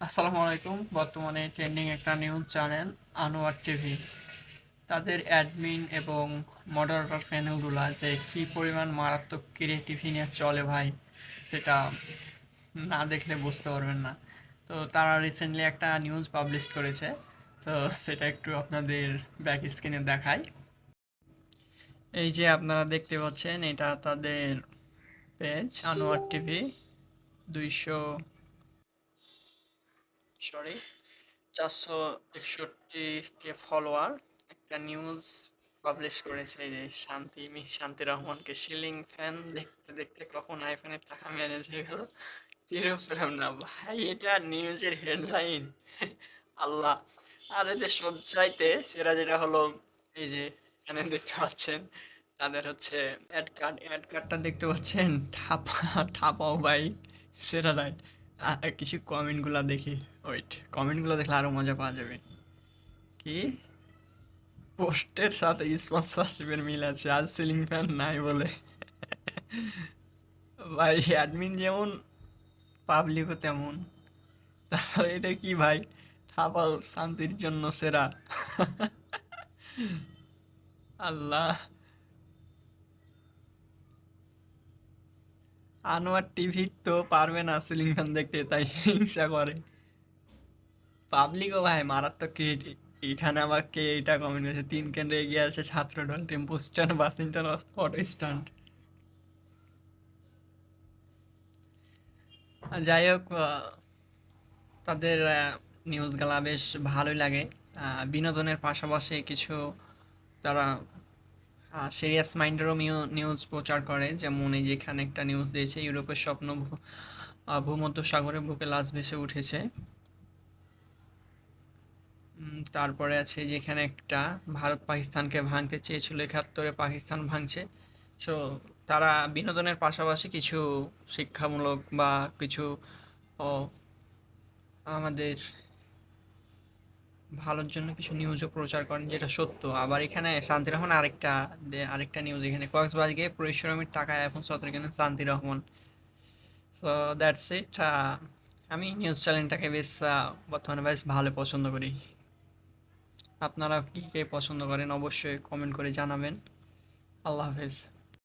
আসসালামু আলাইকুম। বর্তমানে ট্রেন্ডিং একটা নিউজ চ্যানেল আনোয়ার টিভি। তাদের অ্যাডমিন এবং মডারেটর প্যানেলগুলো যে কী পরিমাণ মারাত্মক ক্রিয়েটিভি নিয়ে চলে ভাই, সেটা না দেখলে বুঝতে পারবেন না। তো তারা রিসেন্টলি একটা নিউজ পাবলিশ করেছে। তো সেটা একটু আপনাদের ব্যাক স্ক্রিনে দেখাই। এই যে আপনারা দেখতে পাচ্ছেন, এটা তাদের পেজ আনোয়ার টিভি। দুইশো সরি, চারশো একষট্টি কে ফলোয়ার একটা নিউজ পাবলিশ করেছে যে শান্তি, মি, শান্তি রহমানকে। সিলিং ফ্যান দেখতে দেখতে কখন আইফোনের টাকা ম্যানেজ হয়ে গেল? পেলাম না। ভাই, এটা নিউজের হেডলাইন আল্লাহ। আর এদের সব চাইতে সেরা যেটা হলো, এই যে এখানে দেখতে পাচ্ছেন, তাদের হচ্ছে অ্যাড কার্ড অ্যাড কার্ডটা দেখতে পাচ্ছেন? ঠাপা, ঠাপাও ভাই, সেরা আর কিছু কমেন্টগুলো দেখি। ওয়েট কমেন্টগুলো দেখলে আরও মজা পাওয়া যাবে। কি? পোস্টের সাথে স্পন্সরশিপের মিল আছে, আর সিলিং ফ্যান নাই বলে। ভাই অ্যাডমিন যেমন পাবলিকও তেমন। তারপরে এটা কি ভাই? থাপাও শান্তির জন্য সেরা। আল্লাহ। আনোয়ার টিভি তো পারবে না সিলিং ফ্যান দেখতে, তাই হিংসা করে। পাবলিকও ভাই মারাত্মক ক্রিয়েটিভ এখানে আবার কে এটা কমেন্ট করেছে? তিন কেন্দ্রে এগিয়ে আছে ছাত্র দল, tempo stand, bus stand auto stand. যাই হোক তাদের নিউজগুলা বেশ ভালোই লাগে। বিনোদনের পাশাপাশি কিছু তারা সিরিয়াস মাইন্ডেরও নিউজ প্রচার করে, যেমন এই যেখানে একটা নিউজ দিয়েছে, ইউরোপের স্বপ্ন ভূমধ্য সাগরে বুকে লাশ ভেসে উঠেছে। তারপরে আছে যেখানে একটা, ভারত পাকিস্তানকে ভাঙতে চেয়েছিল একাত্তরে, পাকিস্তান ভাঙছে। সো তারা বিনোদনের পাশাপাশি কিছু শিক্ষামূলক বা কিছু আমাদের ভালোর জন্য কিছু নিউজও প্রচার করেন, যেটা সত্য। আবার এখানে শান্তি রহমান আরেকটা আরেকটা নিউজ এখানে। কক্সবাজারে পরিশ্রমের টাকা এখন সতেরো এখানে শান্তি রহমান। সো দ্যাটস ইট আমি নিউজ চ্যানেলটাকে বেশ বর্তমানে বেশ ভালো পছন্দ করি। আপনারা কী কে পছন্দ করেন অবশ্যই কমেন্ট করে জানাবেন। আল্লাহ হাফেজ।